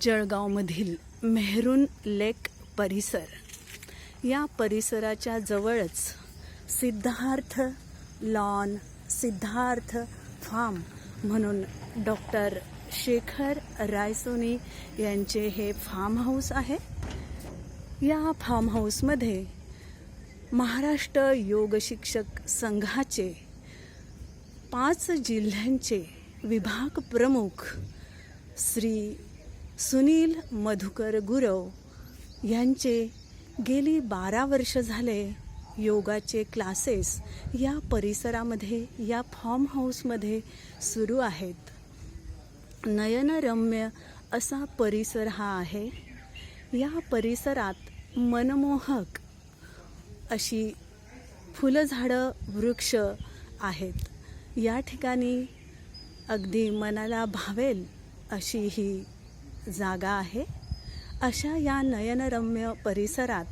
जळगावमधील maroon लेक परिसर. या परिसराच्या जवळच सिद्धार्थ लॉन सिद्धार्थ फार्म म्हणून डॉक्टर शेखर रायसोनी यांचे हे फार्म हाऊस आहे. या फार्म हाऊसमध्ये महाराष्ट्र योग शिक्षक संघाचे पाच जिल्ह्यांचे विभाग प्रमुख श्री सुनील मधुकर गुरव यांचे गेली बारा वर्ष झाले योगाचे क्लासेस या परिसरामध्ये या फॉर्म हाऊसमध्ये सुरू आहेत. नयनरम्य असा परिसर हा आहे. या परिसरात मनमोहक अशी फुलझाडं वृक्ष आहेत. या ठिकाणी अगदी मनाला भावेल अशी ही जागा आहे. अशा या नयनरम्य परिसरात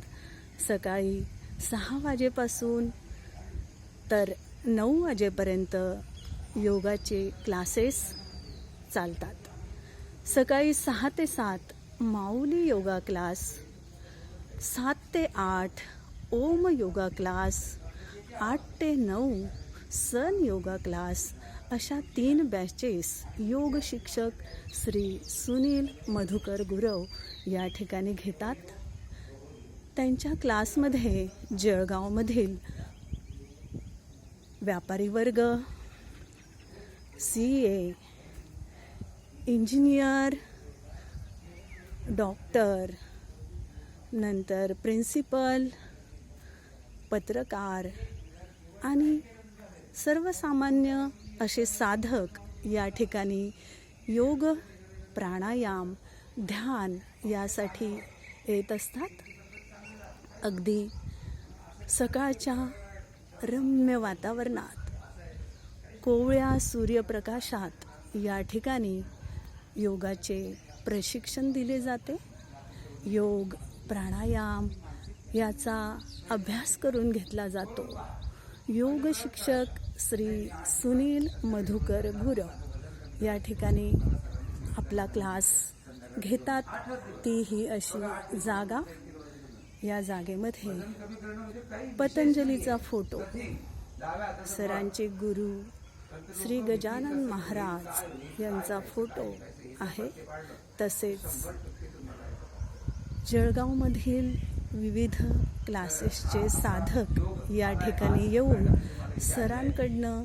सकाळी सहा वाजेपासून तर नऊ वाजेपर्यंत योगाचे क्लासेस चालतात. सकाळी सहा ते सात माऊली योगा क्लास सात ते आठ ओम योगा क्लास आठ ते नऊ सन योगा क्लास अशा तीन बॅचेस योग शिक्षक श्री सुनील मधुकर गुरव या ठिकाणी घेतात. त्यांच्या क्लासमध्ये जळगावमधील व्यापारी वर्ग सी ए इंजिनियर डॉक्टर नंतर प्रिन्सिपल पत्रकार आणि सर्वसामान्य असे साधक या ठिकाणी योग प्राणायाम ध्यान यासाठी येत असतात. अगदी सकाळच्या रम्य वातावरणात कोवळ्या सूर्यप्रकाशात या ठिकाणी योगाचे प्रशिक्षण दिले जाते. योग प्राणायाम याचा अभ्यास करून घेतला जातो. योग शिक्षक श्री सुनील मधुकर गुर या ठिकाणी आपला क्लास घेतात. ती ही अशी जागा. या जागेमध्ये पतंजलीचा फोटो. सरांचे गुरु श्री गजानन महाराज यांचा फोटो आहे. तसेच जळगावमधील विविध क्लासेसचे साधक या ठिकाणी येऊन सरांकडनं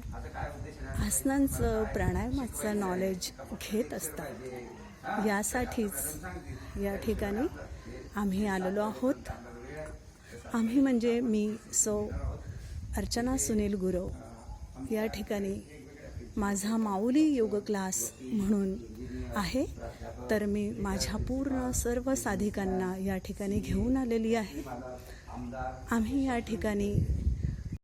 आसनांचं प्राणायामाचं नॉलेज घेत असतात. यासाठीच या ठिकाणी आम्ही आलेलो आहोत. आम्ही म्हणजे मी सौ अर्चना सुनील गुरव या ठिकाणी माझा माऊली योग क्लास म्हणून आहे. तर मी माझ्या पूर्ण सर्व साधिकांना या ठिकाणी घेऊन आलेली आहे. आम्ही या ठिकाणी